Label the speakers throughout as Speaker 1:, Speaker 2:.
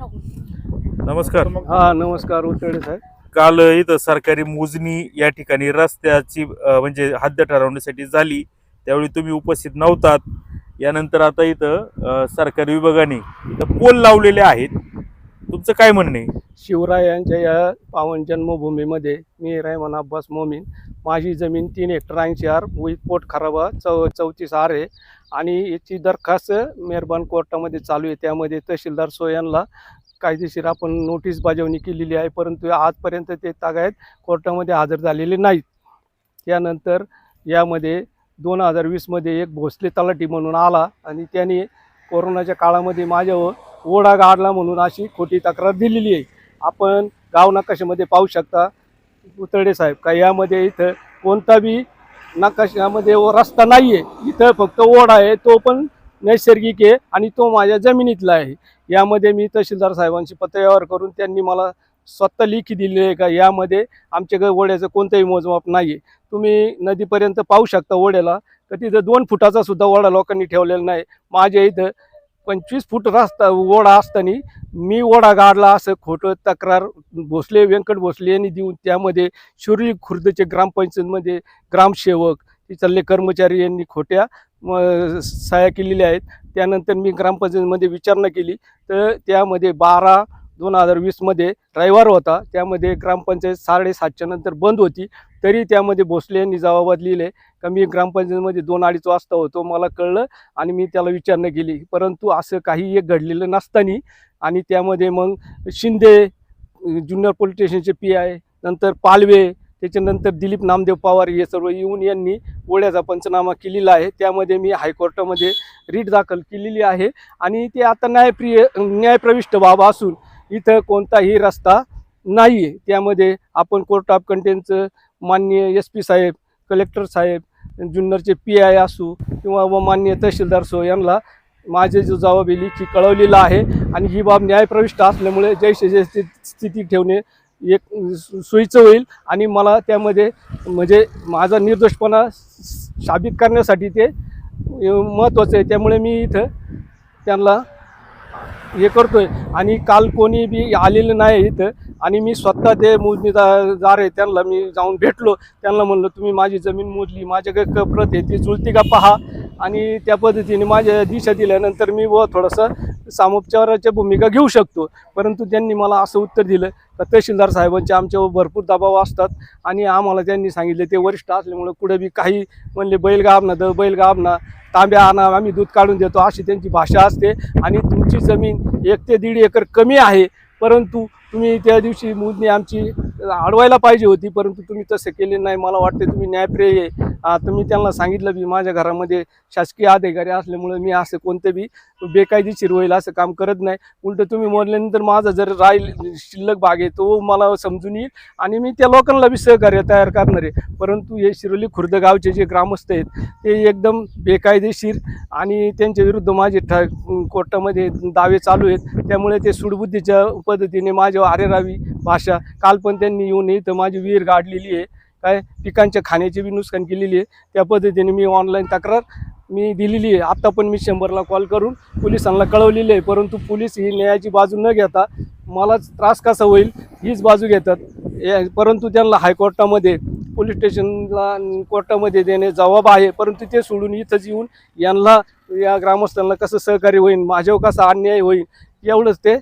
Speaker 1: नमस्कार.
Speaker 2: हा नमस्कार उतरडे साहेब.
Speaker 1: काल इथं सरकारी मोजणी या ठिकाणी रस्त्याची अं, म्हणजे हद्द ठरवण्यासाठी झाली. त्यावेळी तुम्ही उपस्थित नव्हतात. यानंतर आता इथं अं, सरकारी विभागाने इथं पोल लावलेले आहेत. तुमचं काय म्हणणं आहे?
Speaker 2: शिवराय या पावन जन्मभूमीमध्ये मी रहमान अब्बास मोमीन. माझी जमीन तीन हेक्टर ऐंशी आर विथ पोट खराबा चौ चौतीस आर आहे. आणि याची दरखास्त मेहरबान कोर्टामध्ये चालू आहे. त्यामध्ये तहसीलदार सोयांना कायदेशीर आपण नोटीस बजावणी केलेली आहे. परंतु आजपर्यंत ते तागायत कोर्टामध्ये हजर झालेले नाहीत. त्यानंतर यामध्ये दोन हजार वीसमध्ये एक भोसले तलाठी म्हणून आला. आणि त्याने कोरोनाच्या काळामध्ये माझ्यावर ओढा गाडला म्हणून अशी खोटी तक्रार दिलेली आहे. आपण गाव नकाशामध्ये पाहू शकता. उतरडे साहेब का यामध्ये इथं कोणता बी नकाशामध्ये व रस्ता नाही आहे इथं फक्त ओढा आहे तो पण नैसर्गिक आहे आणि तो माझ्या जमिनीतला आहे. यामध्ये मी तहसीलदार साहेबांशी पत्रव्यवहार करून त्यांनी मला स्वतः लिखी दिली आहे का? यामध्ये आमच्या ओढ्याचं कोणतंही मोजमाप नाही आहे तुम्ही नदीपर्यंत पाहू शकता ओढ्याला. तर तिथं दोन फुटाचा सुद्धा ओढा लोकांनी ठेवलेला नाही. माझ्या इथं पंचवीस फूट रस्ता ओढा असताना मी ओढा गाडला असं खोटं तक्रार भोसले व्यंकट भोसले यांनी देऊन त्यामध्ये शिर्ली खुर्दचे ग्रामपंचायतमध्ये ग्रामसेवक तिथले कर्मचारी यांनी खोट्या सहाय्या सह्या केलेल्या आहेत. त्यानंतर मी ग्रामपंचायतमध्ये विचारणा केली. तर त्यामध्ये बारा दोन हजार वीसमध्ये रविवार होता. त्यामध्ये ग्रामपंचायत साडेसातच्या नंतर बंद होती. तरी त्यामध्ये भोसले यांनी जबाबात लिहिले का मी ग्रामपंचायतीमध्ये दोन अडीच वाजता होतो मला कळलं आणि मी त्याला विचारणा केली. परंतु असं काही एक घडलेलं नसताना आणि त्यामध्ये मग शिंदे ज्युनियर पोलीस स्टेशनचे पी आय नंतर पालवे त्याच्यानंतर दिलीप नामदेव पवार हे सर्व येऊन यांनी ओढ्याचा पंचनामा केलेला आहे. त्यामध्ये मी हायकोर्टामध्ये रीट दाखल केलेली आहे. आणि ते आता न्यायप्रिय न्यायप्रविष्ट बाब असून इथं कोणताही रस्ता नाही आहे त्यामध्ये आपण कोर्ट ऑफ कंटेनचं माननीय एस पी साहेब कलेक्टर साहेब जुन्नरचे पी आय असू किंवा व माननीय तहसीलदार सो यांना माझे जो जबाब आहे लिखी कळवलेला आहे आणि ही बाब न्यायप्रविष्ट असल्यामुळे जैसे जैसे स्थिती ठेवणे एक सोयीचं होईल आणि मला त्यामध्ये म्हणजे माझा निर्दोषपणा साबित करण्यासाठी ते महत्त्वाचं आहे. त्यामुळे मी इथं त्यांना हे करतोय. आणि काल कोणी बी आलेलं नाही इथं. आणि मी स्वतः ते मोजणीदार आहे त्यांना मी जाऊन भेटलो. त्यांना म्हणलं तुम्ही माझी जमीन मोजली माझ्याकडे क प्रत आहे ती जुळती का पहा? आणि त्या पद्धतीने माझ्या दिशा दिल्यानंतर मी व थोडंसं सामोपचाराच्या भूमिका घेऊ शकतो. परंतु त्यांनी मला असं उत्तर दिलं का तहसीलदार साहेबांचे आमच्यावर भरपूर दबाव असतात आणि आम्हाला त्यांनी सांगितले ते वरिष्ठ असल्यामुळं कुठे बी काही म्हणले बैल ना द बैल ना तांब्या आणा आम्ही दूध काढून देतो अशी त्यांची भाषा असते. आणि तुमची जमीन एक ते दीड एकर कमी आहे परंतु तुम्ही त्या दिवशी मोजणी आमची अडवायला पाहिजे होती परंतु तुम्ही तसं केले नाही. मला वाटते तुम्ही न्यायप्रिय आहे. तुम्ही त्यांना सांगितलं बी माझ्या घरामध्ये शासकीय अधिकारी असल्यामुळे मी असं कोणतं बी बेकायदेशीर होईल असं काम करत नाही. उलट तुम्ही मोडल्यानंतर माझा जर राहील शिल्लक भाग आहे तो मला समजून येईल आणि मी त्या लोकांना बी सहकार्य तयार करणार आहे. परंतु हे शिरोली खुर्द गावचे जे ग्रामस्थ आहेत ते एकदम बेकायदेशीर आणि त्यांच्या विरुद्ध माझे ठ कोर्टामध्ये दावे चालू आहेत. त्यामुळे ते सुडबुद्धीच्या पद्धतीने माझ्यावर आरेरावी भाषा. काल पण त्यांनी येऊन इथं माझी विहीर गाडलेली आहे. काय पिकांच्या खाण्याची बी नुकसान केलेली आहे. त्या पद्धतीने मी ऑनलाईन तक्रार मी दिलेली आहे. आत्ता पण मी शंभरला कॉल करून पोलिसांना कळवलेली आहे. परंतु पोलीस ही न्यायाची बाजू न घेता मलाच त्रास कसा होईल हीच बाजू घेतात. या- परंतु त्यांना हायकोर्टामध्ये पोलीस स्टेशनला कोर्टामध्ये देणे जबाब आहे. परंतु ते सोडून इथंच येऊन यांना या ग्रामस्थांना कसं सहकार्य होईल माझ्यावर कसा अन्याय होईल एवढंच ते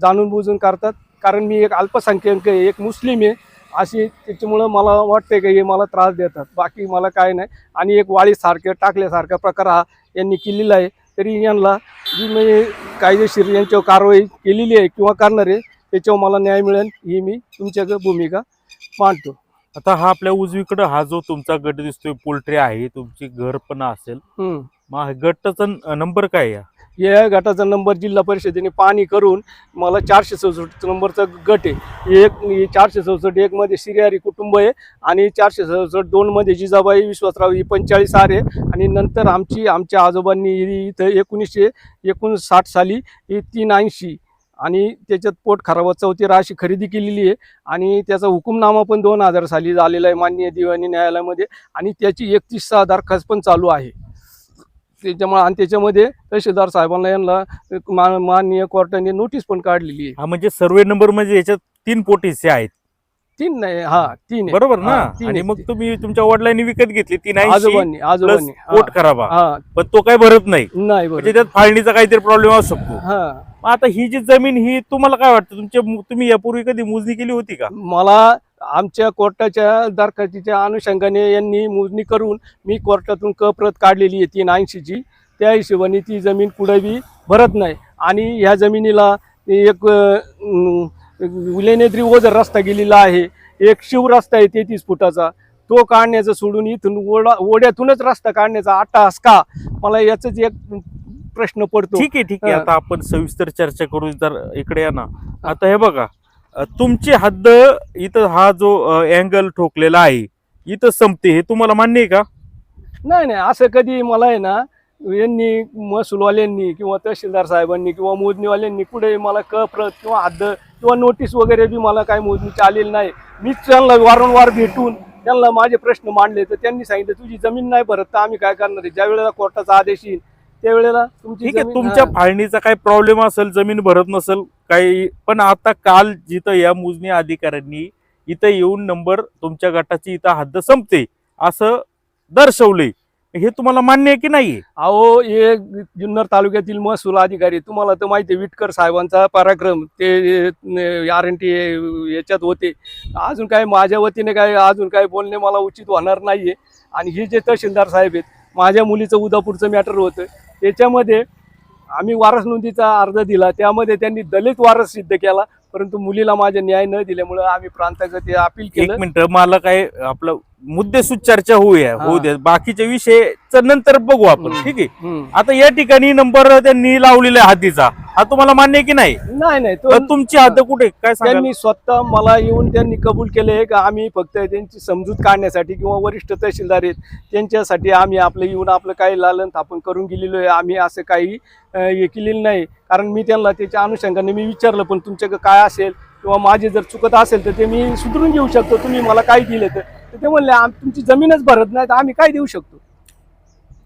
Speaker 2: जाणून बुजून करतात. कारण मी एक अल्पसंख्याक आहे एक मुस्लिम आहे. अशी त्याच्यामुळं मला वाटते की हे मला त्रास देतात. बाकी मला काय नाही. आणि एक वाळीसारखं टाकल्यासारखा प्रकार हा यांनी केलेला आहे. तरी यांना जी मी कायदेशीर यांच्यावर कारवाई केलेली आहे किंवा करणार आहे त्याच्यावर मला न्याय मिळेल ही मी तुमच्याकडे भूमिका मांडतो.
Speaker 1: आता हा आपल्या उजवीकडं हा जो तुमचा गट दिसतोय पोल्ट्री आहे तुमची घर पण असेल. मा गटाचा नंबर काय आहे?
Speaker 2: या गटाचा नंबर जिल्हा परिषदेने पाहणी करून मला चारशे चौसष्ट नंबरचा गट आहे. एक हे चारशे चौसष्ट एकमध्ये श्रीहरी कुटुंब आहे आणि चारशे चौसष्ट दोनमध्ये जिजाबाई विश्वासराव ही पंचेचाळीस आर आहे. आणि नंतर आमची आमच्या आजोबांनी इथं एकोणीसशे एकोणसाठ साली ही तीन ऐंशी आणि त्याच्यात पोट खराब चौथी अशी खरेदी केलेली आहे. आणि त्याचा हुकुमनामा पण दोन हजार साली झालेला आहे माननीय दिवाणी न्यायालयामध्ये. आणि त्याची एकतीस सहा दरखास्त पण चालू आहे. त्याच्यामुळे आणि त्याच्यामध्ये तहसीलदार साहेबांना यांना माननीय कोर्टाने नोटीस पण काढलेली आहे.
Speaker 1: हा म्हणजे सर्वे नंबर म्हणजे याच्यात तीन पोटीचे आहेत.
Speaker 2: तीन नाही हा तीन.
Speaker 1: बरोबर ना? आणि. मग तुम्ही तुमच्या वडिलांनी विकत घेतली तीन
Speaker 2: आजोबांनी आजोबांनी
Speaker 1: पोट खराबा.
Speaker 2: हा.
Speaker 1: पण तो काय भरत नाही.
Speaker 2: नाही
Speaker 1: म्हणजे त्यात फाळणीचा काहीतरी प्रॉब्लेम असू शकतो.
Speaker 2: हा.
Speaker 1: आता ही जी जमीन ही तुम्हाला काय वाटतं? तुमच्या तुम्ही यापूर्वी कधी मोजणी केली होती का?
Speaker 2: मला आमच्या कोर्टाच्या दरखास्तीच्या अनुषंगाने यांनी मोजणी करून मी कोर्टातून क प्रत काढलेली आहे तीन ऐंशीची. त्या हिशोबाने ती जमीन कुठे बी भरत नाही. आणि ह्या जमिनीला एक लेनेद्री ओझर रस्ता गेलेला आहे. एक शिव रस्ता आहे तेहतीस फुटाचा. तो काढण्याचं सोडून इथून ओढा ओढ्यातूनच रस्ता काढण्याचा अट्टाहास का? मला याच एक प्रश्न पडतो.
Speaker 1: ठीक आहे ठीक आहे. आता आपण सविस्तर चर्चा करू जर इकडे या ना. आता हे बघा तुमची हद्द इथं हा जो अँगल ठोकलेला आहे इथं संपते हे तुम्हाला मान्य आहे का?
Speaker 2: नाही नाही असं कधी मला आहे ना यांनी महसूलवाल्यांनी किंवा तहसीलदार साहेबांनी किंवा मोजणीवाल्यांनी कुठे मला क प्रत किंवा हद्द किंवा नोटीस वगैरे बी मला काही मोजणीची आलेली नाही. मीच त्यांना वारंवार भेटून त्यांना माझे प्रश्न मांडले तर त्यांनी सांगितलं तुझी जमीन नाही भरत तर आम्ही काय करणार आहे? ज्या वेळेला कोर्टाचा आदेश येईल त्यावेळेला तुमची
Speaker 1: ठीक आहे
Speaker 2: जमीन-
Speaker 1: तुमच्या. फाळणीचा काही प्रॉब्लेम असेल जमीन भरत नसेल काही पण आता काल जिथं या मोजणी अधिकाऱ्यांनी इथं येऊन नंबर तुमच्या गटाची इथं हद्द संपते असं दर्शवले हे तुम्हाला मान्य आहे की नाही
Speaker 2: अहो हे जुन्नर तालुक्यातील महसूल अधिकारी तुम्हाला तर माहिती आहे विटकर साहेबांचा पराक्रम ते आर एन टी याच्यात होते. अजून काय माझ्या वतीने काय अजून काय बोलणे मला उचित होणार नाहीये. आणि हे जे तहसीलदार साहेब आहेत माझ्या मुलीचं उदापूरचं मॅटर होतं. त्याच्यामध्ये आम्ही वारस नोंदीचा अर्ज दिला त्यामध्ये त्यांनी दलित वारस सिद्ध केला परंतु मुलीला माझ्या न्याय न दिल्यामुळं आम्ही प्रांताचं ते अपील
Speaker 1: एक
Speaker 2: केलं.
Speaker 1: मिनिट मला काय आपलं मुद्देसूद चर्चा होऊया
Speaker 2: हा.
Speaker 1: होऊ दे बाकीचे विषय नंतर बघू आपण. ठीक आहे. आता या ठिकाणी नंबर त्यांनी लावलेला आहे हद्दीचा हा तुम्हाला मान्य आहे की नाही?
Speaker 2: नाही नाही
Speaker 1: तर
Speaker 2: तो
Speaker 1: तुमची हद्द कुठे काय
Speaker 2: त्यांनी स्वतः मला येऊन त्यांनी कबूल केले का आम्ही फक्त त्यांची समजूत काढण्यासाठी किंवा वरिष्ठ तहसीलदार आहेत त्यांच्यासाठी आम्ही आपलं येऊन आपलं काही लालन थापण करून गेलेलो आहे. आम्ही असं काही हे केलेलं नाही. कारण मी त्यांना त्याच्या अनुषंगाने मी विचारलं पण तुमच्याकडे काय असेल? किंवा माझे जर चुकत असेल तर ते मी सुधरून घेऊ शकतो. तुम्ही मला काय दिलं तर? ते म्हणले तुमची जमीनच भरत नाही तर आम्ही काय देऊ शकतो?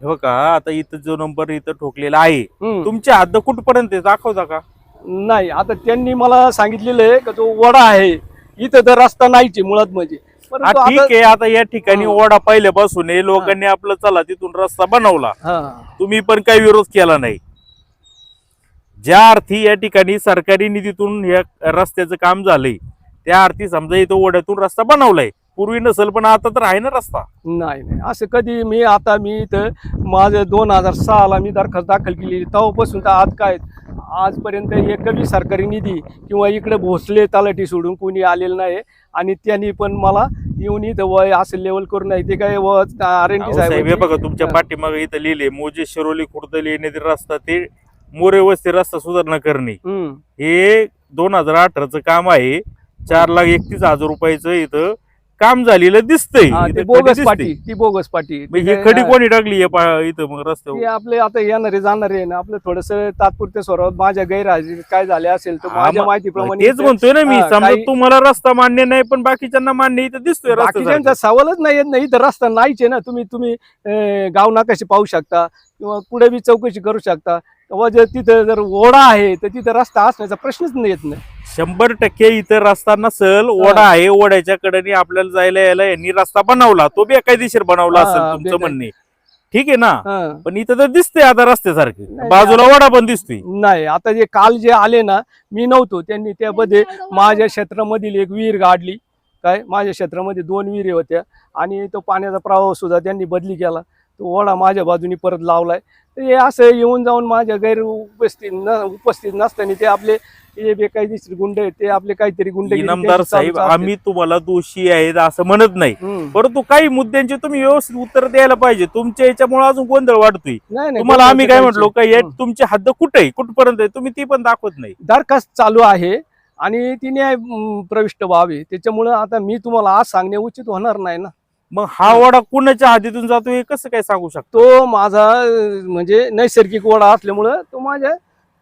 Speaker 1: हे बघा आता इथं जो नंबर इथं ठोकलेला आहे
Speaker 2: हम्म.
Speaker 1: तुमची हद्द कुठपर्यंत आहे? दाखवता का?
Speaker 2: नाही आता त्यांनी मला सांगितलेलं आहे का तो वडा आहे इथं तर रस्ता नाहीच आहे मुळात म्हणजे.
Speaker 1: हा
Speaker 2: परंतु
Speaker 1: ठीक
Speaker 2: आता-
Speaker 1: आहे आता या ठिकाणी. ओढा पहिल्यापासून आहे लोकांनी आपलं चला तिथून रस्ता बनवला.
Speaker 2: हा.
Speaker 1: तुम्ही पण काही विरोध केला नाही. ज्या अर्थी या ठिकाणी सरकारी निधीतून या रस्त्याचं काम झालंय त्या अर्थी समजा इथं ओढ्यातून रस्ता बनवलाय पूर्वी नसेल पण आता तर आहे ना रस्ता.
Speaker 2: नाही नाही. असं कधी मी आता मी इथं माझं दोन हजार सहाला मी दरखास्त दाखल केली तेव्हापासून तर आज काय? आजपर्यंत एकही सरकारी निधी किंवा इकडे भोसले तलाठी सोडून कोणी आलेलं नाही आणि त्यांनी पण मला येऊन इथं वय असं लेवल करून नाही ते काय आर एन टी
Speaker 1: अहो साहेब हे बघा तुमच्या पाठीमागे इथं लिहिले मोजे शिरोली खुर्दली येण्याचे रस्ता ते मोरे वस्ती रस्ता सुधारणा करणे. हे दोन हजार अठराचं काम आहे. चार लाख एकतीस हजार रुपयाचं इथं काम झालेलं दिसतंय.
Speaker 2: ते
Speaker 1: इथं खडी
Speaker 2: बोगस
Speaker 1: दिसते.
Speaker 2: पाटी ती बोगस पाटी.
Speaker 1: मग हे खडी कोणी टाकली या पा- इथं मग
Speaker 2: ते
Speaker 1: रस्त्यावर
Speaker 2: आपले आता येणारे जाणारे ना आपलं थोडस तात्पुरत्या स्वरात माझ्या गैरहाजरीत काय झाले असेल तर
Speaker 1: हा,
Speaker 2: माझ्या
Speaker 1: मग-
Speaker 2: माहितीप्रमाणे
Speaker 1: तेच म्हणतोय ना मी
Speaker 2: हा,
Speaker 1: समजा
Speaker 2: काही-
Speaker 1: तुम्हाला रस्ता मान्य नाही पण बाकीच्यांना मान्य इथं दिसतोय रस्ता
Speaker 2: बाकीच्यांचा सवालच नाही येत नाही इथं रस्ता नाहीच आहे ना तुम्ही तुम्ही अं, गाव नाकाशी पाहू शकता किंवा कुठे बी चौकशी करू शकता. किंवा जर तिथं जर ओढा आहे तर तिथं रस्ता असण्याचा प्रश्नच नाही येत नाही.
Speaker 1: शंभर टक्के इथं रस्ता नसल ओढा आहे ओढ्याच्या कडेने आपल्याला जायला यायला यांनी रस्ता बनवला. तो बी कायदेशीर बनवला असेल तुमचं
Speaker 2: बेकायदेशीर.
Speaker 1: म्हणणे. ठीक आहे ना. पण इथं तर दिसतंय आता रस्त्यासारखे. बाजूला ओढा पण दिसतोय.
Speaker 2: नाही आता जे काल जे आले ना मी नव्हतो. त्यांनी त्यामध्ये माझ्या क्षेत्रामधील एक विहीर गाडली. काय? माझ्या क्षेत्रामध्ये दोन विहिरी होत्या. आणि तो पाण्याचा प्रवाह सुद्धा त्यांनी बदली केला. तो ओढा माझ्या बाजूनी परत लावलाय. हे असं येऊन जाऊन माझ्या गैर उपस्थित न उपस्थित नसताना ते आपले हे बेकायदेशीर गुंड आहेत ते आपले काहीतरी गुंड
Speaker 1: इनामदार साहेब आम्ही तुम्हाला दोषी आहेत असं म्हणत नाही. परंतु काही मुद्द्यांचे तुम्ही व्यवस्थित उत्तर द्यायला पाहिजे. तुमच्या याच्यामुळे अजून गोंधळ वाढतोय. तुम्हाला आम्ही काय म्हटलो का या तुमची हद्द कुठे आहे कुठपर्यंत आहे तुम्ही ती पण दाखवत नाही.
Speaker 2: दरखास्त चालू आहे आणि ती न्याय प्रविष्ट व्हावी. त्याच्यामुळं आता मी तुम्हाला आज सांगणे उचित होणार नाही ना.
Speaker 1: मग हा ओढा कुणाच्या हद्दीतून जातो हे कसं काय सांगू शकतो?
Speaker 2: तो माझा म्हणजे नैसर्गिक ओढा असल्यामुळं तो माझ्या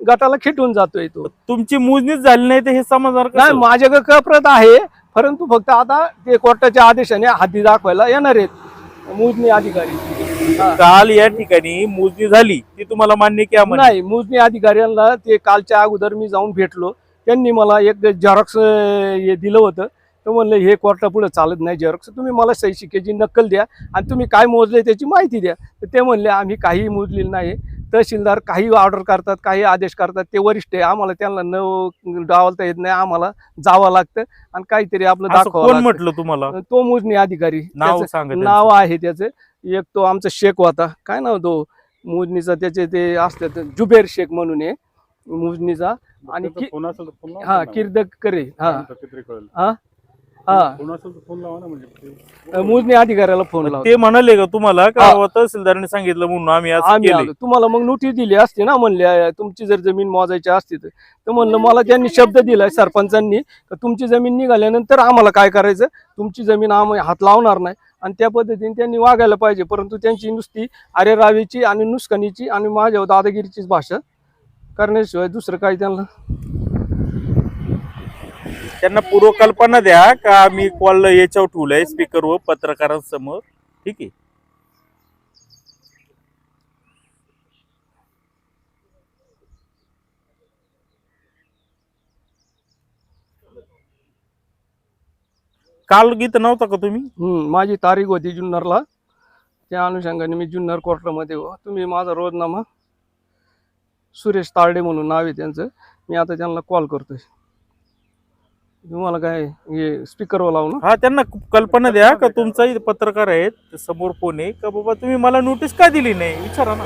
Speaker 2: गटाला खिटून जातोय तो.
Speaker 1: तुमची मोजणीच झाली नाही तर हे समजणार
Speaker 2: नाही
Speaker 1: कसं?
Speaker 2: माझ्याकडे कप्रत आहे परंतु फक्त आता ते कोर्टाच्या आदेशाने हद्दी दाखवायला येणार आहेत. मोजणी अधिकारी. हा.
Speaker 1: काल या ठिकाणी मोजणी झाली ती तुम्हाला मान्य की अमान्य?
Speaker 2: नाही मोजणी अधिकाऱ्यांना ते कालच्या अगोदर मी जाऊन भेटलो. त्यांनी मला एक झेरॉक्स हे दिलं होतं. तर म्हणलं हे कोर्टा पुढे चालत नाही झेरॉक्स तुम्ही मला सही शिक्क्याची नक्कल द्या आणि तुम्ही काय मोजले त्याची माहिती द्या. तर ते म्हणले आम्ही काही मोजलेलं नाही. तहसीलदार काही ऑर्डर करतात काही आदेश करतात. ते वरिष्ठ आहे. आम्हाला त्यांना न डावलता येत नाही. आम्हाला जावं लागतं आणि काहीतरी आपलं लागतं.
Speaker 1: म्हटलं तुम्हाला?
Speaker 2: तो मोजणी अधिकारी.
Speaker 1: नाव.
Speaker 2: नाव आहे त्याचं. एक तो आमचा शेख होता. काय नाव तो? मोजणीचा त्याचे ते असतात. जुबेर शेख म्हणून आहे. मोजणीचा. आणि हा. किर्दक करे. हा? हा.
Speaker 3: फोन लावा ना म्हणजे. ते-
Speaker 2: मोजणी अधिकाऱ्याला फोन लावतो.
Speaker 1: ते म्हणाले का तुम्हाला? का
Speaker 2: हा.
Speaker 1: बाबा तहसीलदारांनी सांगितलं म्हणून आम्ही असं
Speaker 2: तुम्हाला मग नोटीस दिली असते ना म्हणले तुमची जर जमीन मोजायची असती तर. तर म्हणलं मला त्यांनी शब्द दिलाय सरपंचांनी का तुमची जमीन निघाल्यानंतर आम्हाला काय करायचं? तुमची जमीन आम्ही हात लावणार नाही. आणि त्या पद्धतीने त्यांनी वागायला पाहिजे. परंतु त्यांची नुसती अरे रावीची आणि नुसकानीची आणि माझ्या दादागिरीचीच भाषा करण्याशिवाय दुसरं काही त्यांना?
Speaker 1: त्यांना पूर्वकल्पना द्या का आम्ही कॉल याच्यावर ठेवलंय स्पीकरवर पत्रकारांसमोर. ठीक आहे? काल गीत नव्हता का तुम्ही?
Speaker 2: हम्म, माझी तारीख होती जुन्नरला. त्या अनुषंगाने मी जुन्नर कोर्टामध्ये हो तुम्ही माझा रोजनामा सुरेश तारडे म्हणून नाव आहे त्यांचं. मी आता त्यांना कॉल करतोय. तुम्हाला काय हे स्पीकरवर लावू ना?
Speaker 1: हा त्यांना कल्पना द्या का तुमचा इथे पत्रकार आहेत समोर फोन आहे? का बाबा तुम्ही मला नोटीस का दिली नाही? विचारा ना.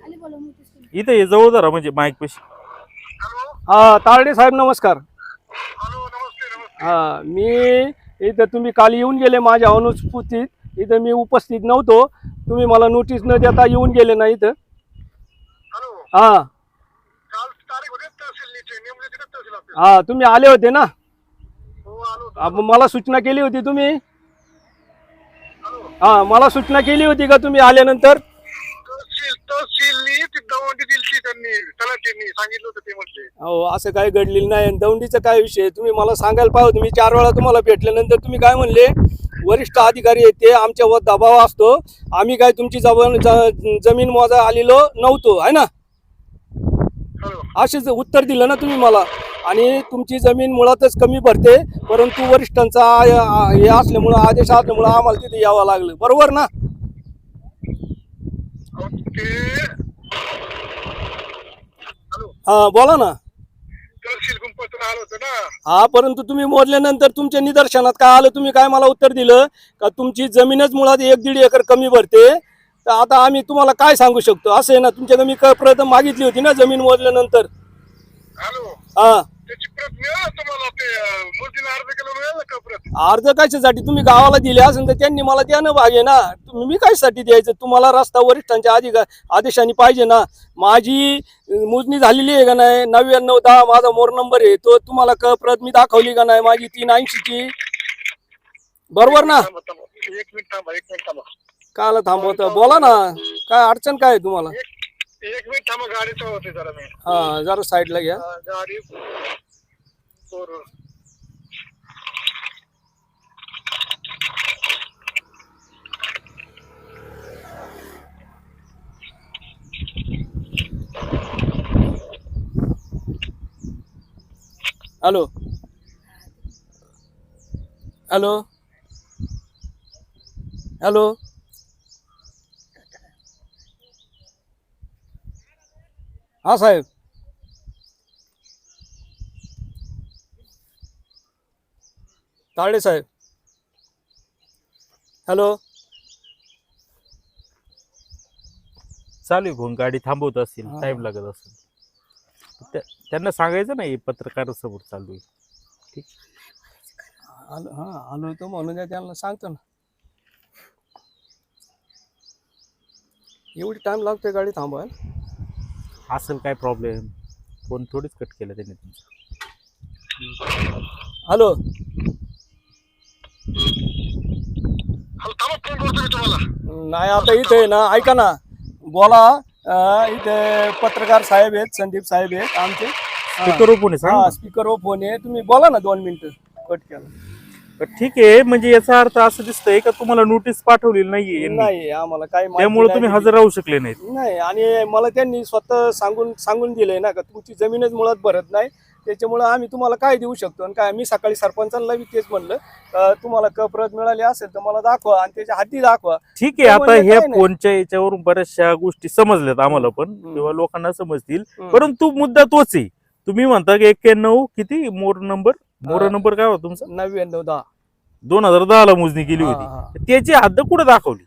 Speaker 4: खाली बोलव नोटीस केली.
Speaker 1: इथे ये जवळ जरा म्हणजे माईक पेशी.
Speaker 2: हा तारडे साहेब नमस्कार. हा मी इथं तुम्ही काल येऊन गेले माझ्या अनुस्फूर्तीत. इथं मी उपस्थित नव्हतो. तुम्ही मला नोटीस न देता येऊन गेले ना इथं?
Speaker 5: हॅलो.
Speaker 2: हा
Speaker 5: काल तारीख होते तहसीलची नेमली तिथे तहसील ऑफिस
Speaker 2: हा तुम्ही आले होते ना
Speaker 5: हो आलो.
Speaker 2: आ, मला सूचना केली होती तुम्ही हा मला सूचना केली होती का तुम्ही आल्यानंतर
Speaker 5: तहसील तहसीलनी ती दवंडी दिलती त्यांनी तलाठींनी सांगितलं होतं ते म्हटले
Speaker 2: हो असं काय घडलेलं नाही आणि दौंडीचं काय विषय? तुम्ही मला सांगायला पाहिजे होतं. मी चार वेळा तुम्हाला भेटल्यानंतर तुम्ही काय म्हणले वरिष्ठ अधिकारी आहेत ते आमच्यावर दबाव असतो आम्ही काय तुमची जबान ज- जमीन मोजा आलेलो नव्हतो आहे ना
Speaker 5: हॅलो
Speaker 2: असेच उत्तर दिलं ना तुम्ही मला आणि तुमची जमीन मुळातच कमी भरते परंतु वरिष्ठांचा हे असल्यामुळं आदेश असल्यामुळं आम्हाला तिथे यावं लागलं. बरोबर ना? हा बोला ना. हा परंतु तुम्ही मोजल्यानंतर तुमच्या निदर्शनात काय आलं? तुम्ही काय मला उत्तर दिलं? का तुमची जमीनच मुळात एक दीड एकर कमी भरते? तर आता आम्ही तुम्हाला काय सांगू शकतो? असं आहे ना तुमच्याकडे मी प्रथम मागितली होती ना जमीन मोजल्यानंतर हा.
Speaker 5: अर्ज
Speaker 2: कशासाठी? तुम्ही गावाला दिले असेल तर त्यांनी मला द्यानं भाग आहे ना. तुम्ही मी कशासाठी द्यायचं? तुम्हाला रस्ता वरिष्ठांच्या अधिकार आदेशाने पाहिजे ना. माझी मोजणी झालेली आहे का नाही? नव्याण्णव दहा माझा मोर नंबर आहे. तो तुम्हाला क प्रत मी दाखवली का नाही? माझी तीन ऐंशीची. बरोबर ना.
Speaker 5: एक मिनिट थांबा एक मिनिट थांबा.
Speaker 2: काला थांबवतो. बोला ना. काय अडचण काय तुम्हाला?
Speaker 5: एक मिनिट थांबा जरा मी।
Speaker 2: हा जरा साईडला घ्या
Speaker 5: अं, गाडी फोर
Speaker 2: हॅलो। हॅलो। हॅलो। हा साहेब. ताळे साहेब. हॅलो.
Speaker 1: चालू आहे फोन गाडी थांबवत असतील
Speaker 2: हा.
Speaker 1: टाइम लागत असेल. त्या- त्यांना सांगायचं नाही पत्रकारासमोर चालू आहे.
Speaker 2: आलो हा आलो तो म्हणून त्यांना सांगतो ना. एवढी टाइम लागतोय गाडी थांबवायला?
Speaker 1: असेल काय प्रॉब्लेम फोन थोडीच कट केला त्यांनी तुमचा.
Speaker 2: हॅलो नाही आता इथे आहे ना ऐका ना. बोला इथे पत्रकार साहेब आहेत संदीप साहेब आहेत आमचे.
Speaker 1: स्पीकर फोन आहे
Speaker 2: हा. स्पीकरवर फोन आहे. तुम्ही बोला ना दोन मिनिटं कट केला.
Speaker 1: ठीक आहे म्हणजे याचा अर्थ असं दिसतंय का तुम्हाला नोटीस पाठवलेली नाहीये यांनी.
Speaker 2: नाही आम्हाला काही माहिती
Speaker 1: त्यामुळे
Speaker 2: नाही
Speaker 1: तुम्ही
Speaker 2: दिली.
Speaker 1: हजर राहू शकले नाहीत
Speaker 2: नाही आणि मला त्यांनी स्वतः सांगून सांगून दिलंय ना का तुमची जमीनच मुळात भरत नाही त्याच्यामुळे आम्ही तुम्हाला काय देऊ शकतो आणि काय मी सकाळी सरपंचांना बी तेच म्हणलं अं, तुम्हाला कप्रत मिळाली असेल तर मला दाखवा आणि त्याच्या हद्दी दाखवा
Speaker 1: ठीक आहे आता ह्या
Speaker 2: काय नाही.
Speaker 1: फोनच्या याच्यावरून बऱ्याचशा गोष्टी समजल्यात आम्हाला पण
Speaker 2: हम्म.
Speaker 1: किंवा लोकांना समजतील
Speaker 2: हम्म.
Speaker 1: परंतु मुद्दा तोच आहे तुम्ही म्हणता की एक्क्याण्णव किती मोर नंबर मोर. नंबर काय होता तुमचा?
Speaker 2: नव्याण्णव दहा.
Speaker 1: दोन हजार दहा ला मोजणी केली
Speaker 2: हा,
Speaker 1: होती. त्याची हद्द कुठे दाखवली?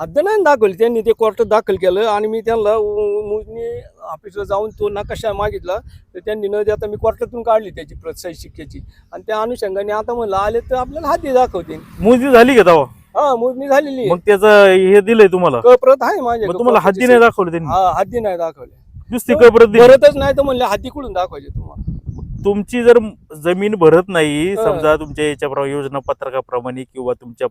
Speaker 2: हद्द नाही दाखवली. त्यांनी ते कोर्टात दाखल केलं आणि मी त्यांना उ- मोजणी ऑफिसला जाऊन तो नकाशा मागितला. तर त्यांनी न देता मी कोर्टातून काढली त्याची प्रत सही शिक्क्याची आणि त्या अनुषंगाने आता म्हणलं आले तर आपल्याला हद्दी दाखवते
Speaker 1: मोजणी झाली का तेव्हा?
Speaker 2: हा मोजणी झालेली आहे.
Speaker 1: मग त्याचं हे दिलंय तुम्हाला?
Speaker 2: कप्रत आहे माझ्या
Speaker 1: मग तुम्हाला हद्दी नाही दाखवली त्यांनी?
Speaker 2: हा हद्दी नाही दाखवले.
Speaker 1: नुसती कबरत दिली.
Speaker 2: भरतच नाही तर म्हणले हद्दी कुठून दाखवायचे तुम्हाला?
Speaker 1: तुमची जर जमीन भरत नाही. समजा तुमच्या याच्या योजना पत्रकाप्रमाणे किंवा तुमच्या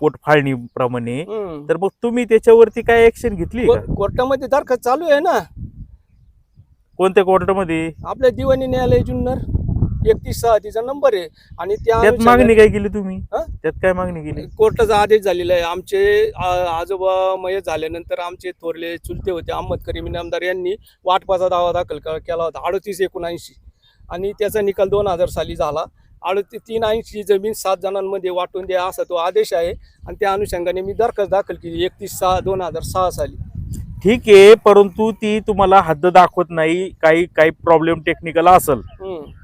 Speaker 1: पोटफाळणीप्रमाणे. तर मग तुम्ही त्याच्यावरती काय ऍक्शन घेतली
Speaker 2: कोर्टामध्ये दरखास्त चालू आहे ना.
Speaker 1: कोणत्या कोर्टामध्ये?
Speaker 2: आपल्या दिवाणी न्यायालय जुन्नर एकतीस सहा तिचा नंबर आहे. आणि त्या
Speaker 1: त्यात मागणी काय केली तुम्ही?
Speaker 2: हा?
Speaker 1: त्यात काय मागणी केली?
Speaker 2: कोर्टाचा आदेश झालेला आहे. आमचे आजोबा मयत झाल्यानंतर आमचे थोरले चुलते होते अहमद करीम इनामदार यांनी वाटपाचा दावा दाखल केला होता. अडतीस एकोणऐंशी. आणि त्याचा निकाल दोन हजार साली झाला. अडतीस तीन ऐंशी जमीन सात जणांमध्ये वाटून द्या असा तो आदेश आहे. आणि त्या अनुषंगाने मी दरखास्त दाखल केली एकतीस सहा दोन हजार सहा साली.
Speaker 1: ठीक आहे परंतु ती तुम्हाला हद्द दाखवत नाही. काही काही प्रॉब्लेम टेक्निकल असेल.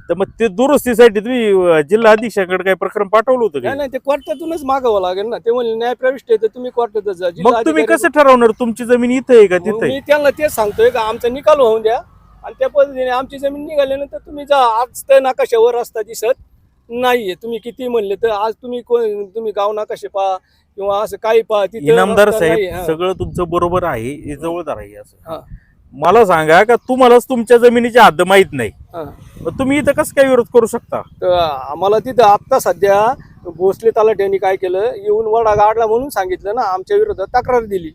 Speaker 1: तर मग ते दुरुस्तीसाठी तुम्ही जिल्हा अधीक्षकाकडे काही प्रकरण पाठवलं होतं
Speaker 2: नाही
Speaker 1: का?
Speaker 2: नाही ते कोर्टातूनच मागावं लागेल ना. ते म्हणले न्याय प्रविष्ट आहे तर तुम्ही कोर्टातच जा.
Speaker 1: मग तुम्ही कसं ठरवणार? तुमची जमीन इथं आहे का तिथं
Speaker 2: मी त्यांना तेच सांगतोय का आमचा निकाल होऊन द्या. आणि त्या पद्धतीने आमची जमीन निघाल्यानंतर तुम्ही जा. आज तर नकाशावर रस्ता दिसत नाहीये. तुम्ही किती म्हणले तर आज तुम्ही कोण तुम्ही गाव नकाशे पहा किंवा असं काही पहा तिथे
Speaker 1: इनामदार साहेब. सगळं तुमचं बरोबर आहे हे जवळदार आहे. असं. मला सांगा का तुम्हालाच तुमच्या जमिनीची हद्द माहीत नाही. मग तुम्ही इथं कसं काय विरोध करू शकता?
Speaker 2: तर आम्हाला तिथं आत्ता सध्या भोसले तलाट्यांनी काय केलं येऊन वडा गाडला म्हणून सांगितलं ना आमच्या विरोधात तक्रार दिली.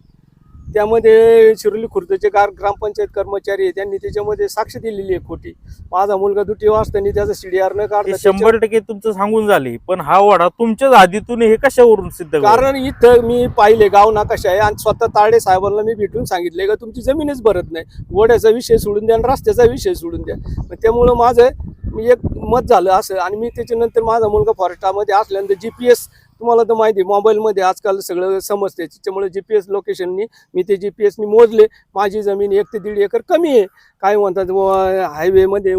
Speaker 2: त्यामध्ये शिरोली खुर्दचे गार ग्रामपंचायत कर्मचारी आहे, त्यांनी त्याच्यामध्ये साक्ष दिलेली आहे खोटी. माझा मुलगा दुटी वाजताना त्याचा सीडीआर न काढता
Speaker 1: शंभर टक्के तुमचं सांगून झाले. पण हा वाडा तुमच्याच हद्दीतून हे कशावरून सिद्ध?
Speaker 2: कारण इथं मी पाहिले गाव नाकाश आहे आणि स्वतः तारडे साहेबांना मी भेटून सांगितले का तुमची जमीनच भरत नाही. गोड्याचा विषय सोडून द्या आणि रस्त्याचा विषय सोडून द्या. त्यामुळं माझं मी एक मत झालं असं आणि मी त्याच्यानंतर माझा मुलगा फॉरेस्टामध्ये असल्यानंतर जी पी एस तुम्हाला तर माहिती आहे मोबाईलमध्ये आजकाल सगळं समजते त्याच्यामुळे जी पी एस लोकेशननी मी ते जी पी एसनी मोजले. माझी जमीन एक ते दीड एकर कमी आहे. काय म्हणतात हायवेमध्ये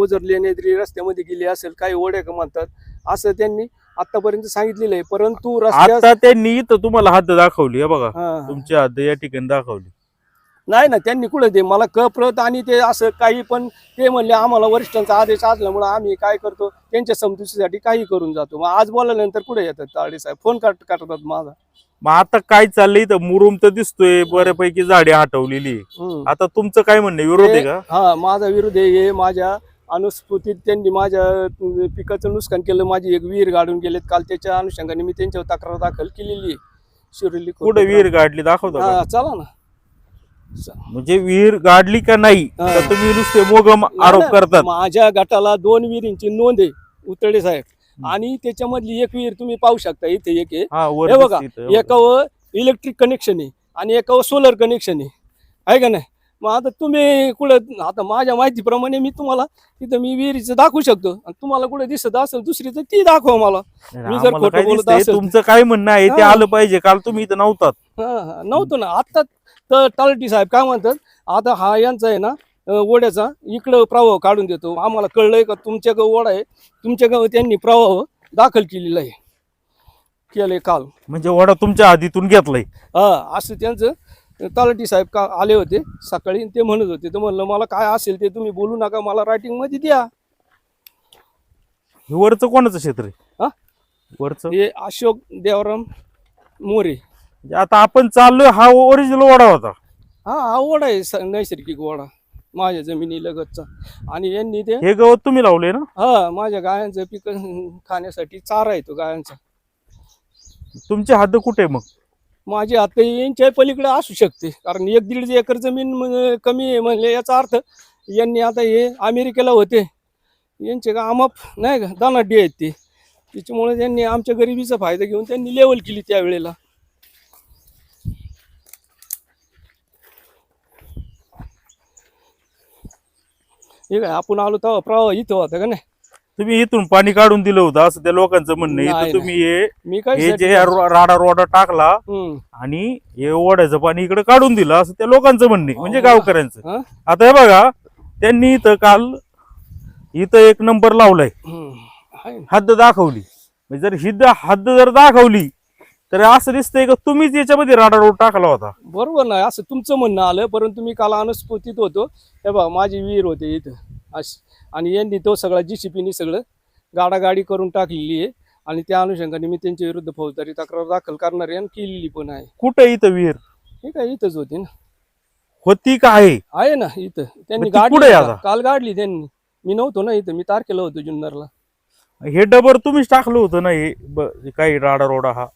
Speaker 2: ओझरले नेद्री रस्त्यामध्ये गेली असेल काही ओढ्या का म्हणतात असं त्यांनी आतापर्यंत सांगितलेलं आहे. परंतु रस्त्या
Speaker 1: आता त्यांनी इथं तुम्हाला हद्द दाखवली हे बघा.
Speaker 2: हा.
Speaker 1: तुमची हद्द या ठिकाणी दाखवली.
Speaker 2: नाही ना त्यांनी कुठं ते मला कप्रत आणि ते असं काही पण ते म्हणले आम्हाला वरिष्ठांचा आदेश असल्यामुळे आम्ही काय करतो त्यांच्या समजुतीसाठी काही करून जातो. मग आज बोलल्यानंतर कुठे येतात ताडे साहेब? फोन काट करतात माझा.
Speaker 1: मग आता काय चाललंय इथं? मुरुम तर दिसतोय बऱ्यापैकी झाडे हटवलेली.
Speaker 2: हम्म.
Speaker 1: आता तुमचं काय म्हणणं? विरोध आहे का?
Speaker 2: हा माझा विरोध आहे हे माझ्या अनुस्फूर्तीत त्यांनी माझ्या अं, पिकाचं नुकसान केलं माझी एक विहीर गाडून गेलेत. काल त्याच्या अनुषंगाने मी त्यांच्यावर तक्रार दाखल केलेली आहे. शिरोली
Speaker 1: कुठं विहीर गाडली? दाखवता?
Speaker 2: हा चला ना.
Speaker 1: म्हणजे विहीर गाडली का नाही. तर तुम्ही नुसते मोगम आरोप. करतात
Speaker 2: माझ्या गटाला दोन विहिरींची नोंद आहे उतरडे साहेब आणि त्याच्यामधली एक विहीर तुम्ही पाहू शकता इथे एक आहे बघा. एकावर इलेक्ट्रिक कनेक्शन आहे आणि एकावर सोलर कनेक्शन आहे आहे का नाही मग आता तुम्ही कुठं आता माझ्या माहितीप्रमाणे मी तुम्हाला तिथं मी विहिरीचं दाखवू शकतो. आणि तुम्हाला कुठं दिसत असेल दुसरी तर ती दाखवा मला. मी जर
Speaker 1: आम्हाला
Speaker 2: खोटं
Speaker 1: काय
Speaker 2: बोलत
Speaker 1: दिसतंय,
Speaker 2: असेल-
Speaker 1: तुमचं काय म्हणणं आहे? ते
Speaker 2: हा.
Speaker 1: आलं पाहिजे. काल तुम्ही इथं नव्हतात.
Speaker 2: हा, हा. नव्हतं ना. आता तर तलाठी साहेब काय म्हणतात आता हा यांचा आहे ना अं, ओढ्याचा इकडं प्रवाह काढून देतो. आम्हाला कळलंय का? तुमच्या गाव ओढा आहे. तुमच्या गाव त्यांनी प्रवाह दाखल केलेला आहे. केलंय काल.
Speaker 1: म्हणजे वडा तुमच्या हद्दीतून घेतलाय.
Speaker 2: हा असं त्यांचं तलाठी साहेब का आले होते सकाळी ते म्हणत होते. तर म्हणलं मला काय असेल ते तुम्ही बोलू नका मला रायटिंगमध्ये द्या.
Speaker 1: हे वरचं कोणाचं क्षेत्र
Speaker 2: हा?
Speaker 1: आहे वरचं?
Speaker 2: हे अशोक देवराम मोरे.
Speaker 1: म्हणजे आता आपण चाललोय हा ओरिजिनल वडा होता.
Speaker 2: हा हा ओढा आहे स- नैसर्गिक ओढा माझ्या जमिनी लगतचा आणि यांनी ते
Speaker 1: हे गवत तुम्ही लावले ना?
Speaker 2: हा माझ्या गायांचं पीक खाण्यासाठी चारा येतो गायांचा.
Speaker 1: तुमची हद्द कुठे आहे मग?
Speaker 2: माझी आता यांच्या पलीकडे असू शकते. कारण एक दीड एकर जमीन कमी आहे म्हणले याचा अर्थ यांनी आता हे अमेरिकेला होते. यांचे का आमाप नाही का दानाडी आहेत ते. त्याच्यामुळे त्यांनी आमच्या गरिबीचा फायदा घेऊन त्यांनी लेवल केली त्यावेळेला. हे काय आपण आलो तेव्हा प्रवाह इथं होता का नाही?
Speaker 1: तुम्ही इथून पाणी काढून दिलं होतं असं त्या लोकांचं म्हणणं आहे. इथं तुम्ही हे
Speaker 2: मी
Speaker 1: हे जे रो- राडा रोडा टाकला. आणि हे ओढ्याचं पाणी इकडे काढून दिलं असं त्या लोकांचं म्हणणं आहे, म्हणजे. गावकऱ्यांचं? आता हे बघा त्यांनी इथं काल इथं एक नंबर लावलाय. हद्द दाखवली म्हणजे जर हिद्द हद्द जर दाखवली तर असं दिसतंय का तुम्हीच याच्यामध्ये राडा रोड टाकला होता
Speaker 2: बरोबर नाही असं तुमचं म्हणणं आलं परंतु मी काल अनुस्फूर्तीत होतो हे बघा माझी विहीर होते इथं अशी आणि यांनी तो सगळा जी सी सगळं गाडागाडी करून टाकलेली आहे. आणि त्या अनुषंगाने मी त्यांच्या विरुद्ध फौजदारी तक्रार दाखल करणार आहे आणि केलेली पण आहे.
Speaker 1: कुठं इथं विहीर?
Speaker 2: हे काय इथंच होती ना?
Speaker 1: होती का आहे?
Speaker 2: आहे ना इथं. त्यांनी
Speaker 1: मग ती
Speaker 2: गाडली
Speaker 1: कुठे आहे
Speaker 2: का?
Speaker 1: आता?
Speaker 2: काल गाडली त्यांनी. मी नव्हतो ना इथं. मी तारखेला होतो जुन्नरला.
Speaker 1: हे डबर तुम्हीच टाकलं होतं ना हे? ब- काही राडा रोडा हा?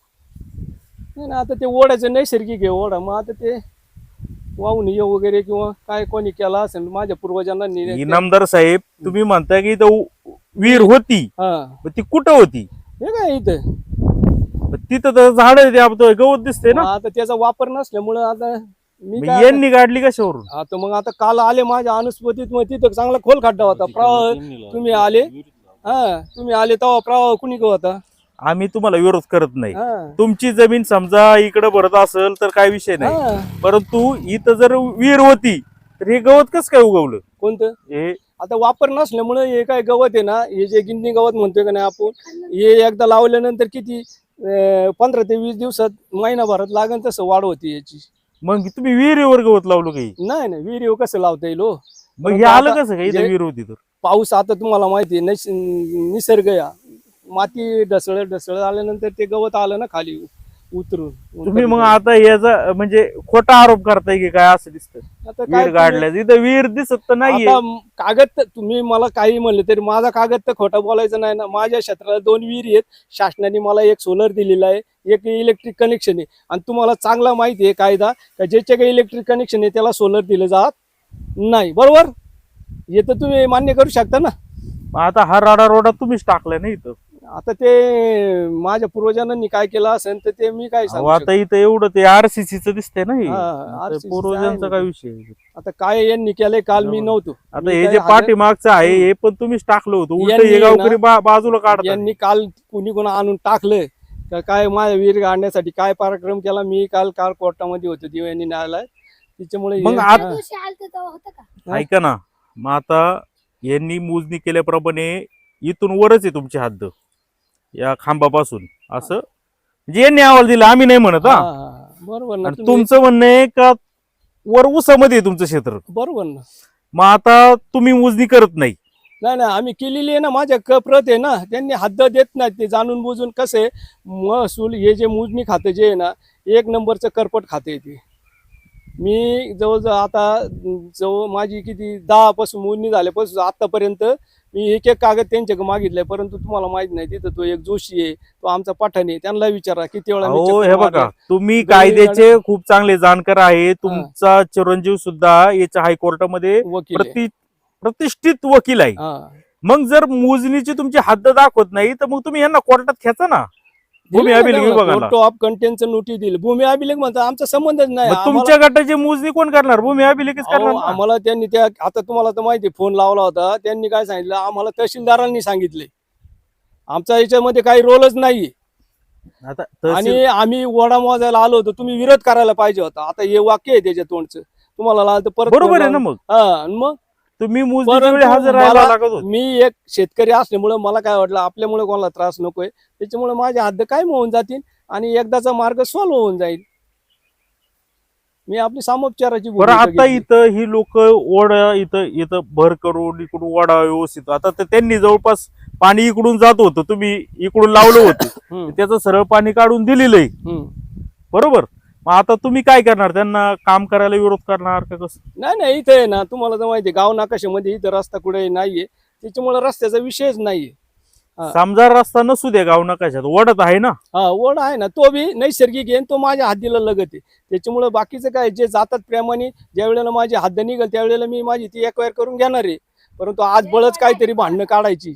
Speaker 2: नाही ना आता ते ओढायचं नैसर्गिक आहे ओढा. मग आता ते वाहून ये वगैरे किंवा काय कोणी केला असेल माझ्या पूर्वजांना
Speaker 1: इनामदार साहेब तुम्ही म्हणताय की इथं विहीर होती.
Speaker 2: हा.
Speaker 1: पण ती कुठं होती?
Speaker 2: हे काय इथं?
Speaker 1: पण तिथं तर झाड गवत दिसते ना?
Speaker 2: आता त्याचा वापर नसल्यामुळं आता मी
Speaker 1: मग
Speaker 2: काय
Speaker 1: यांनी काढली कशावरून
Speaker 2: आता मग आता काल आले माझ्या अनुस्मतीत मग तिथं चांगला खोल खड्डा होता. प्रवाह तुम्ही आले? हा तुम्ही आले तेव्हा प्रवाह कुणी होता?
Speaker 1: आम्ही तुम्हाला विरोध करत नाही. तुमची जमीन समजा इकडे भरत असेल तर काय विषय नाही. परंतु इथं जर विहीर होती तर हे गवत कसं काय उगवलं?
Speaker 2: कोणतं?
Speaker 1: हे
Speaker 2: आता वापर नसल्यामुळं हे काय गवत आहे ना हे जे गिंनी गवत म्हणतोय का नाही आपण हे एकदा लावल्यानंतर किती पंधरा ते वीस दिवसात महिनाभरात लागन तसं वाढ होती याची.
Speaker 1: मग तुम्ही विहिरीवर गवत लावलं काही?
Speaker 2: नाही नाही विहिरी कसं लावता येईल हो?
Speaker 1: मग हे आलं कसं
Speaker 2: जे-
Speaker 1: विहीर होती तर?
Speaker 2: पाऊस आता तुम्हाला माहिती निसर्ग या माती ढसळ ढसळ आल्यानंतर ते गवत आलं ना खाली उतरून.
Speaker 1: तुम्ही मग आता याचा म्हणजे खोटा आरोप करताय की काय असं दिसतं
Speaker 2: आता काय
Speaker 1: विहीर
Speaker 2: तुम्ही-
Speaker 1: काढल्या इथं विहीर दिसत तर नाहीये.
Speaker 2: आता म- कागद तर- तुम्ही मला काही म्हणलं तरी माझा कागद तर खोटा बोलायचं नाही ना. माझ्या क्षेत्राला दोन विहिरी आहेत. शासनाने मला एक सोलर दिलेला आहे एक इलेक्ट्रिक कनेक्शन आहे. आणि तुम्हाला चांगला माहिती आहे कायदा का ज्याचे काही इलेक्ट्रिक कनेक्शन आहे त्याला सोलर दिलं जात नाही. बरोबर? हे तर तुम्ही मान्य करू शकता ना.
Speaker 1: मग आता हा राडा रोडा तुम्हीच टाकलाय ना इथं.
Speaker 2: आता ते माझ्या पूर्वजांनी काय केलं असेल तर ते मी काय सांगू
Speaker 1: आता इथं एवढं ते आरसीसीच दिसतंय ना हे. आता
Speaker 2: RCC चं
Speaker 1: पूर्वजांचा
Speaker 2: आहे
Speaker 1: काय. विषय आहे?
Speaker 2: आता काय यांनी केलंय काल मी नव्हतो.
Speaker 1: आता
Speaker 2: मी
Speaker 1: हे
Speaker 2: काय
Speaker 1: जे
Speaker 2: हाणं-
Speaker 1: पाठीमागचं आहे हे पण तुम्हीच टाकलं होतं. उलट
Speaker 2: यांनी
Speaker 1: हे
Speaker 2: ना-
Speaker 1: गावकरी बा- बाजूला काढतात.
Speaker 2: यांनी काल कुणी कोण आणून टाकलं? का काय माझ्या वीर गाडण्यासाठी काय पराक्रम केला? मी काल काल कोर्टामध्ये होतो देव यांनी न्यायालय. त्याच्यामुळे
Speaker 1: मग
Speaker 2: हे-
Speaker 1: आत-
Speaker 2: हा.
Speaker 4: दिवशी आलते तेव्हा होतं का?
Speaker 1: ऐका ना मग आता यांनी मोजणी केल्याप्रमाणे इथून वरच आहे तुमची हद्द. या खांबापासून. असं? म्हणजे यांनी अहवाल दिला आम्ही नाही म्हणत
Speaker 2: हा. बरोबर ना
Speaker 1: आणि
Speaker 2: तुम्ही-
Speaker 1: तुमचं म्हणणं आहे का वर उसामध्ये आहे तुमचं क्षेत्र?
Speaker 2: बरोबर ना.
Speaker 1: मग आता तुम्ही मोजणी करत नाही.
Speaker 2: नाही नाही आम्ही केलेली आहे ना माझ्या क प्रत आहे ना त्यांनी हद्द देत नाहीत ते जाणून बुजून कसं आहे महसूल हे जे मोजणी खातं जे आहे ना एक नंबरचं करपट खातं ते. मी जवळजवळ आता जवळ माझी किती दहा पासून मोजणी झाल्यापासून आतापर्यंत मी एक एक कागद त्यांच्याकडे मागितलाय परंतु तुम्हाला माहीत नाही तिथं तो एक जोशी आहे तो आमचा पठाण आहे त्यांना विचारा किती वेळा
Speaker 1: हो हे. बघा तुम्ही कायद्याचे खूप चांगले जाणकार आहे तुमचा चिरंजीव सुद्धा याच्या हायकोर्टामध्ये प्रतिष्ठित वकील आहे. मग जर मोजणीची तुमची हद्द दाखवत नाही तर मग तुम्ही यांना कोर्टात खेचा ना भूमी अभिलेख विभागाला.
Speaker 2: ऑफ कंटेनचं नोटीस दिली. भूमी अभिलेख म्हणतात आमचा संबंधच नाही.
Speaker 1: मग
Speaker 2: आम्हाला-
Speaker 1: तुमच्या गटाची मोजणी कोण करणार? भूमी अभिलेखच करणार
Speaker 2: अहो,
Speaker 1: ना.
Speaker 2: आम्हाला त्यांनी त्या आता तुम्हाला तर माहिती फोन लावला होता. त्यांनी काय सांगितलं? आम्हाला तहसीलदारांनी सांगितले. आमचा याच्यामध्ये काही रोलच नाही
Speaker 1: आता तहसील-
Speaker 2: आणि आम्ही वडा मोजायला आलो होतो. तुम्ही विरोध करायला पाहिजे होता. आता हे वाक्य आहे त्याच्या तोंडचं. तुम्हाला लावलं तर परत
Speaker 1: बरोबर आहे ना मग?
Speaker 2: हा, आणि मग?
Speaker 1: तुम्ही मोजणीच्या
Speaker 2: परंतु
Speaker 1: वेळी हजर राहायला
Speaker 2: मला-
Speaker 1: लागत होत.
Speaker 2: मी एक शेतकरी असल्यामुळे मला काय वाटलं आपल्यामुळे कोणाला त्रास नकोय. त्याच्यामुळे माझ्या हद्द काय होऊन जातील आणि एकदाचा मार्ग सॉल्व्ह होऊन जाईल. मी आपली सामोपचाराची
Speaker 1: बरं आता. इथं ही लोक ओढ इथं इथं भर करून इकडून ओढा व्यवस्थित. आता तर त्यांनी जवळपास पाणी इकडून जात होतं. तुम्ही इकडून लावलं होतं. त्याचं सरळ पाणी काढून दिलेलं आहे. बरोबर? मग आता तुम्ही काय करणार? त्यांना काम करायला विरोध करणार का कसं?
Speaker 2: नाही नाही इथे आहे ना तुम्हाला तर माहिती आहे, गाव नाकाशामध्ये इथं रस्ता कुठे नाहीये. त्याच्यामुळे रस्त्याचा विषयच नाहीये. हा.
Speaker 1: समजा रस्ता नसू द्या गाव नकाशात ओढत आहे ना?
Speaker 2: हा ओढ आहे ना तो बी नैसर्गिक आहे आणि तो माझ्या हद्दीला लगत आहे. त्याच्यामुळे बाकीचं काय जे जातात प्रेमाने ज्या वेळेला माझी हद्द निघेल त्यावेळेला मी माझी ती एक्वायर करून घेणार आहे. परंतु आज बळच काहीतरी भांडणं काढायची.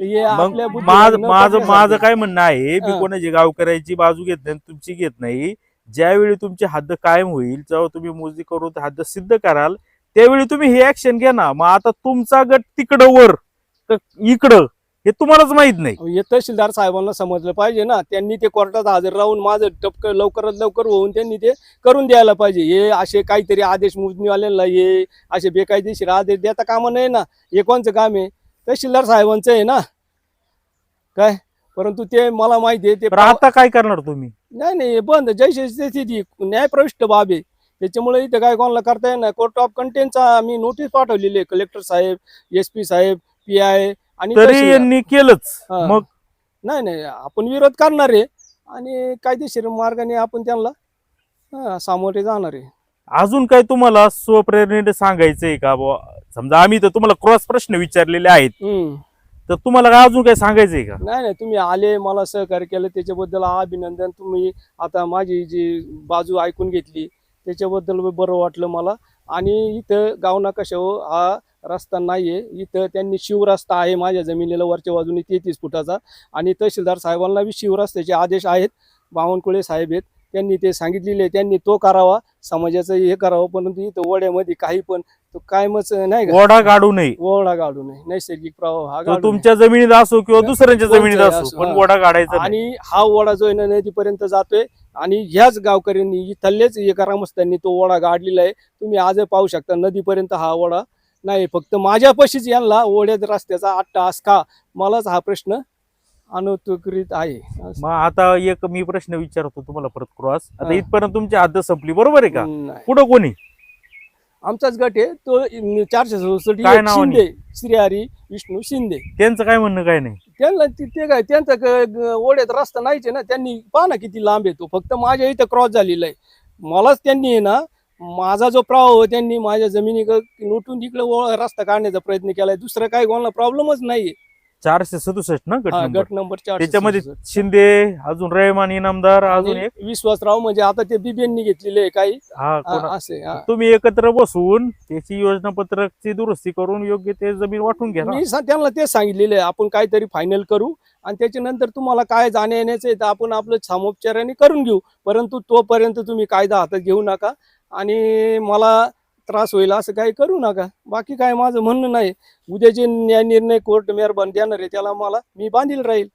Speaker 2: हे
Speaker 1: मग
Speaker 2: आपल्या बुद्धीला
Speaker 1: माझं
Speaker 2: न
Speaker 1: माझं काय म्हणणं आहे मी
Speaker 2: हा.
Speaker 1: कोणाची गावकऱ्याची बाजू घेत नाही तुमची घेत नाही. ज्यावेळी तुमची हद्द कायम होईल जेव्हा तुम्ही मोजणी करून हद्द सिद्ध कराल त्यावेळी तुम्ही हे ऍक्शन घ्या ना. मग आता तुमचा गट तिकडं वर इकडं हे तुम्हालाच माहीत नाही.
Speaker 2: हे तहसीलदार साहेबांना समजलं पाहिजे ना. त्यांनी ते कोर्टात हजर राहून माझं टपक लवकरात लवकर होऊन त्यांनी ते करून द्यायला पाहिजे. हे असे काहीतरी आदेश मोजणीवाल्यांना हे असे बेकायदेशीर आदेश देता कामा नाही ना. हे कोणचं काम आहे? तहसीलदार साहेबांचं आहे ना. काय? परंतु ते मला माहिती आहे ते
Speaker 1: तर आता काय करणार तुम्ही?
Speaker 2: नाही नाही हे बंद. जैसे स्थिती न्यायप्रविष्ट बाब. आहे त्याच्यामुळे इथं काय कोणाला करता येणार कोर्ट ऑफ कंटेनचा मी नोटीस पाठवलेली आहे कलेक्टर साहेब एस पी साहेब पी आय आणि
Speaker 1: तरी
Speaker 2: तहसीलदार.
Speaker 1: यांनी केलंच.
Speaker 2: हा.
Speaker 1: मग?
Speaker 2: नाही नाही आपण विरोध करणार आहे आणि कायदेशीर मार्गाने आपण त्यांना हा, सामोरे जाणार आहे.
Speaker 1: अजून काय तुम्हाला स्वप्रेरणेने सांगायचंय का बुवा? समजा आम्ही तर तुम्हाला क्रॉस प्रश्न विचारलेले आहेत.
Speaker 2: हम्म.
Speaker 1: तर तुम्हाला काय अजून काही सांगायचंय का?
Speaker 2: नाही नाही तुम्ही आले मला सहकार्य केलं त्याच्याबद्दल अभिनंदन. तुम्ही आता माझी जी बाजू ऐकून घेतली त्याच्याबद्दल बरं वाटलं मला. आणि इथं गावनाकाशावर हो, हा रस्ता नाहीये. इथं त्यांनी शिवरस्ता आहे माझ्या जमिनीला वरच्या बाजूने तेहतीस फुटाचा. आणि तहसीलदार साहेबांना बी शिवरस्त्याचे आदेश आहेत. बावनकुळे साहेब आहेत. त्यांनी ते सांगितलेले त्यांनी तो करावा समाजाचं हे करावं परंतु इथं वड्यामध्ये काही पण तो कायमच नाही का
Speaker 1: ओढा काढू नये
Speaker 2: ओढा काढू नये नैसर्गिक प्रवाह हा
Speaker 1: तो
Speaker 2: काढू नये.
Speaker 1: तुमच्या जमिनीत असो किंवा दुसऱ्यांच्या
Speaker 2: कोणत्याही
Speaker 1: जमिनीत असो
Speaker 2: असो,
Speaker 1: पण
Speaker 2: हा.
Speaker 1: ओढा काढायचा नाही.
Speaker 2: आणि हा ओढा जो आहे ना नदीपर्यंत जातोय आणि ह्याच गावकऱ्यांनी इथल्याच एका ग्रामस्थांनी तो ओढा गाडलेला आहे तुम्ही आज पाहू शकता नदीपर्यंत हा ओढा नाही फक्त माझ्यापाशीच यांना ओढ्यात रस्त्याचा आट्टा आस का मलाच हा प्रश्न अनुत्कृत आहे.
Speaker 1: मग आता एक मी प्रश्न विचारतो तुम्हाला परत क्रॉस. आता
Speaker 2: हा.
Speaker 1: इथपर्यंत तुमची हद्द संपली बरोबर आहे का?
Speaker 2: नाही.
Speaker 1: पुढं कोणी?
Speaker 2: आमचाच गट आहे तो चारशे सदुसष्ट
Speaker 1: काय?
Speaker 2: शिंदे श्रीहरी विष्णू शिंदे.
Speaker 1: त्यांचं काय म्हणणं काय नाही?
Speaker 2: त्यांना ति- ते काय त्यांचा ग- ओढ्यात रस्ता नाहीच आहे ना त्यांनी पहा ना किती लांब येतो फक्त माझ्या इथं क्रॉस झालेला आहे. मलाच त्यांनी आहे ना माझा जो प्रवाह हो त्यांनी माझ्या जमिनी लुटून इकडे रस्ता काढण्याचा प्रयत्न केलाय. दुसरं काय कोणाला प्रॉब्लेमच नाहीये.
Speaker 1: चारशे सदुसष्ट ना गट
Speaker 2: हा,
Speaker 1: नंबर?
Speaker 2: गट नंबर चार
Speaker 1: त्याच्यामध्ये शिंदे अजून रहिमान इनामदार अजून एक
Speaker 2: विश्वासराव म्हणजे आता ते बिबियांनी घेतलेले आहे काही.
Speaker 1: हा
Speaker 2: हा, असे हा.
Speaker 1: तुम्ही एकत्र बसून त्याची योजनापत्रकची दुरुस्ती करून योग्य ते जमीन वाटून घ्या ना.
Speaker 2: मी सा- त्यांना तेच सांगितलेलं आपण काहीतरी फायनल करू आणि त्याच्यानंतर तुम्हाला काय जाण्या येण्याचं आहे तर आपण आपलं सामोपचाराने करून घेऊ. परंतु तोपर्यंत तुम्ही कायदा हातात घेऊ नका. आणि मला त्रास होईल असं काही करू नका. बाकी काय माझं म्हणणं नाही. उद्या जे न्याय निर्णय कोर्ट मेहरबान देणार आहे त्याला मला मी बांधील राहील.